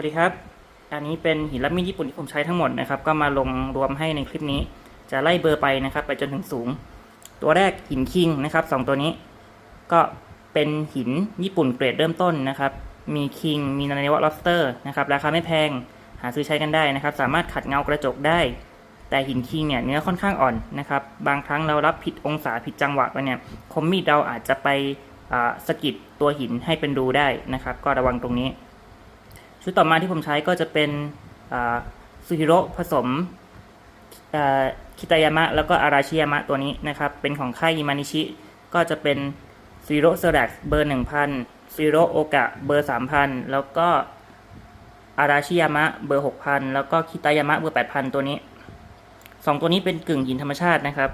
วัสดีครับ อันนี้เป็นหินลับมีญี่ปุ่นที่ผมใช้ทั้งหมดนะครับ ก็มาลงรวมให้ในคลิปนี้ จะไล่เบอร์ไปนะครับ ไปจนถึงสูง ตัวแรกหินคิงนะครับสองตัวนี้ ก็เป็นหินญี่ปุ่นเกรดเริ่มต้นนะครับ มีคิง มีนาเนวะลอสเตอร์นะครับ ราคาไม่แพง หาซื้อใช้กันได้นะครับ สามารถขัดเงากระจกได้ แต่หินคิงเนี่ยเนื้อค่อนข้างอ่อนนะครับ บางครั้งเรารับผิดองศาผิดจังหวะไปเนี่ย คมมีดเราอาจจะไปสกิดตัวหินให้เป็นรูได้นะครับ ก็ระวังตรงนี้ ชุดต่อมาที่ผมใช้ก็จะเป็นซูฮิโร่ผสมคิตายามะแล้วก็อาราชิยามะตัวนี้นะครับ เป็นของค่ายอิมานิชิ ก็จะเป็นซูฮิโร่เซรักเบอร์1000ซูฮิโร่โอกะเบอร์3000แล้วก็อาราชิยามะเบอร์6000แล้วก็คิตายามะเบอร์8000ตัวนี้สองตัวนี้เป็นกึ่งหินธรรมชาตินะครับ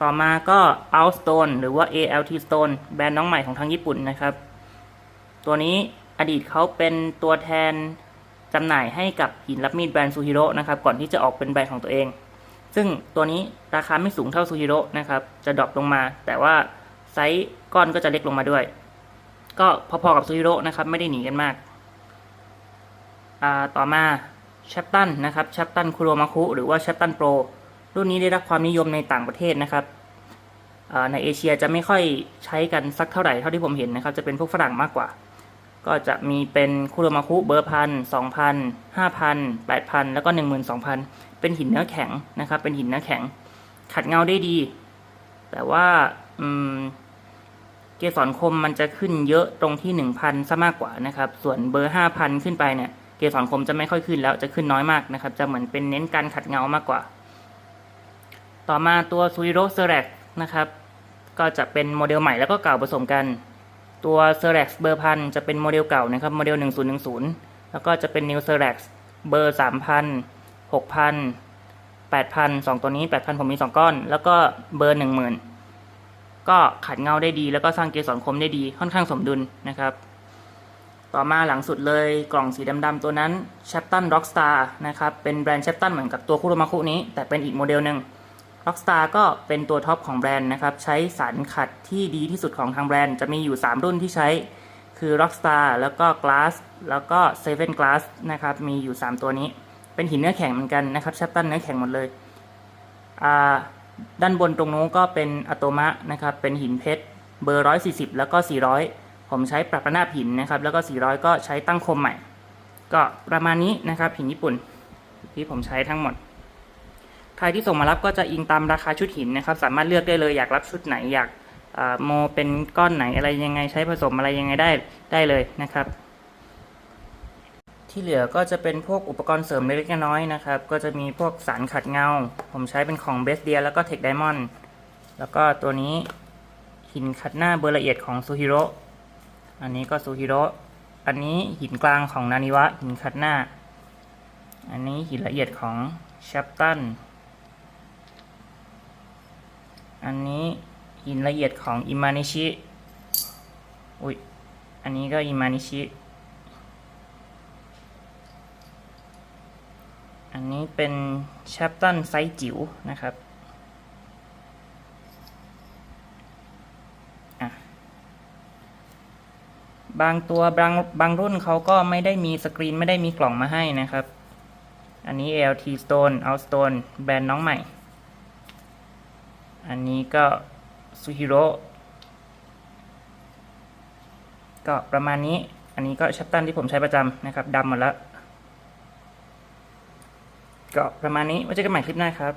ต่อมาก็ Outstone หรือว่า ALT Stone แบรนด์น้องใหม่ของทางญี่ปุ่นนะครับ ตัวนี้ อดีตเขาเป็นตัวแทนจำหน่ายให้กับหินรับมีดแบรนด์ซูฮิโร่นะครับก่อนที่จะออกเป็นแบรนด์ของตัวเอง ซึ่งตัวนี้ราคาไม่สูงเท่าซูฮิโร่นะครับจะดรอปลงมา แต่ว่าไซส์ก้อนก็จะเล็กลงมาด้วย ก็พอๆกับซูฮิโร่นะครับไม่ได้หนีกันมากอ่าต่อมาแชปตันนะครับแชปตันคุโรมาคุหรือว่าแชปตันโปรรุ่นนี้ได้รับความนิยมในต่างประเทศนะครับในเอเชียจะไม่ค่อยใช้กันสักเท่าไหร่เท่าที่ผมเห็นนะครับ จะเป็นพวกฝรั่งมากกว่า ก็จะมีเป็นคุโรมาคุเบอร์พันสองพันห้าพันแปดพันแล้วก็หนึ่งหมื่นสองพันเป็นหินเนื้อแข็งนะครับ เป็นหินเนื้อแข็ง ขัดเงาได้ดี แต่ว่าอืมเกสรคมมันจะขึ้นเยอะตรงที่หนึ่งพันซะมากกว่านะครับ ส่วนเบอร์ห้าพันขึ้นไปเนี่ยเกสรคมจะไม่ค่อยขึ้นแล้วจะขึ้นน้อยมากนะครับ จะเหมือนเป็นเน้นการขัดเงามากกว่า ต่อมาตัวซูริโรเซเรกนะครับ ก็จะเป็นโมเดลใหม่แล้วก็เก่าผสมกัน ตัว s e r e x เบอร์พันจะเป็นโมเดลเก่านะครับโมเดล 1010 แล้วก็จะเป็น New s e r e x เบอร์ 3000 6000 8000 2 ตัวนี้ 8000 ผมมี 2 ก้อน แล้วก็เบอร์ 10,000 ก็ขัดเงาได้ดี แล้วก็สร้างเกสรคมได้ดีค่อนข้างสมดุลนะครับ ต่อมาหลังสุดเลยกล่องสีดำๆตัวนั้น c h a p t o n Rockstar นะครับ เป็นแบรนด์ c h a p t o n เหมือนกับตัวคุโรมาคุนี้ แต่เป็นอีกโมเดลหนึ่ง Rockstar ก็เป็นตัวท็อปของแบรนด์นะครับ ใช้สารขัดที่ดีที่สุดของทางแบรนด์ จะมีอยู่ 3 รุ่นที่ใช้คือ Rockstar แล้วก็ Glass แล้วก็ Seven Glass นะครับ มีอยู่ 3 ตัวนี้ เป็นหินเนื้อแข็งเหมือนกันนะครับชัปตันเนื้อแข็งหมดเลย ด้านบนตรงนู้นก็เป็นอะโตมะนะครับ เป็นหินเพชรเบอร์ 140 แล้วก็ 400 ผมใช้ปรับระนาบหินนะครับ แล้วก็ 400 ก็ใช้ตั้งคมใหม่ ก็ประมาณนี้นะครับหินญี่ปุ่นที่ผมใช้ทั้งหมด ใครที่ส่งมารับก็จะอิงตามราคาชุดหินนะครับ สามารถเลือกได้เลยอยากรับชุดไหนอยากโมเป็นก้อนไหนอะไรยังไงใช้ผสมอะไรยังไงได้ได้เลยนะครับ ที่เหลือก็จะเป็นพวกอุปกรณ์เสริมเล็กๆน้อยๆนะครับ ก็จะมีพวกสารขัดเงา ผมใช้เป็นของเบสเดียแล้วก็เทคไดมอนด์แล้วก็ตัวนี้หินขัดหน้าเบอร์ละเอียดของซูฮิโร่อันนี้ก็ซูฮิโร่อันนี้หินกลางของนานิวะหินขัดหน้า อันนี้หินละเอียดของแชปตัน อันนี้หินละเอียดของอิมานิชิอุ้ยอันนี้ก็อิมานิชิ อันนี้เป็นแชปตันไซจิ๋วนะครับบางตัวบางบางรุ่นเขาก็ไม่ได้มีสกรีนไม่ได้มีกล่องมาให้นะครับ อันนี้ LT Stone Outstone แบรนด์น้องใหม่ อันนี้ก็ซูฮิโร่ก็ประมาณนี้ อันนี้ก็ชัปตันที่ผมใช้ประจำนะครับดำหมดแล้ว ก็ประมาณนี้ไว้เจอกันใหม่คลิปหน้าครับ